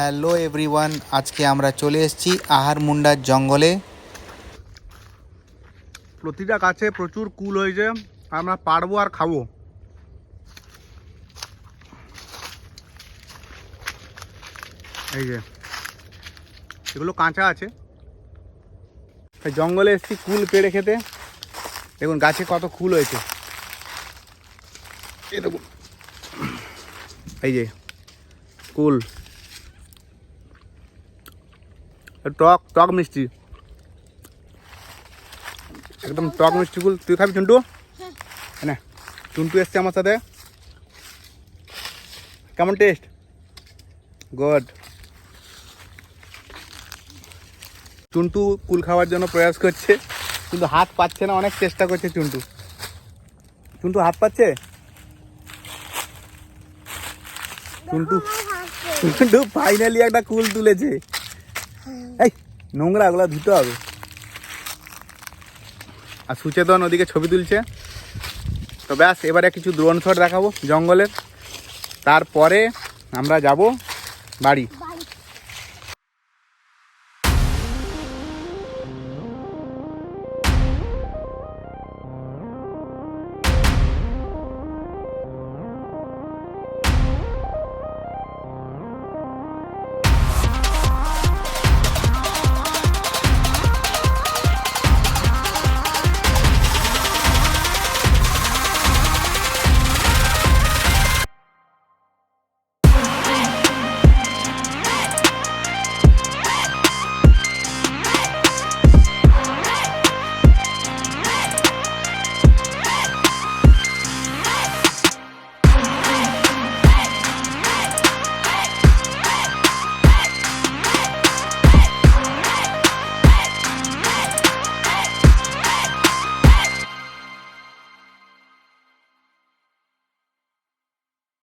Hello everyone, আজকে আমরা চলে এসেছি আহার মুন্ডার জঙ্গলে। প্রতিটা গাছে প্রচুর কুল হয়েছে, আমরা পারব আর খাব। এই যে, এগুলো কাঁচা আছে। জঙ্গলে এসছি কুল পেড়ে খেতে। দেখুন, গাছে কত কুল হয়েছে। এই দেখুন, এই যে, কুল। টক টক মিষ্টি। একদম টক মিষ্টি কুল তুই খাবি চুন্টু? না চুন্টু এসছে আমার সাথে। কেমন টেস্ট গুড চুন্টু কুল খাওয়ার জন্য প্রয়াস করছে। কিন্তু হাত পাচ্ছে না, অনেক চেষ্টা করছে চুন্টু। চুন্টু হাত পাচ্ছে? চুন্টু চুন্টু ফাইনালি একটা কুল তুলেছে। এই, নোংরা ওগুলো ধুতে হবে। আর সুচেতন ওদিকে ছবি তুলছে। তো ব্যাস, এবারে কিছু দ্রোণ শট দেখাবো জঙ্গলের। তারপরে আমরা যাব বাড়ি।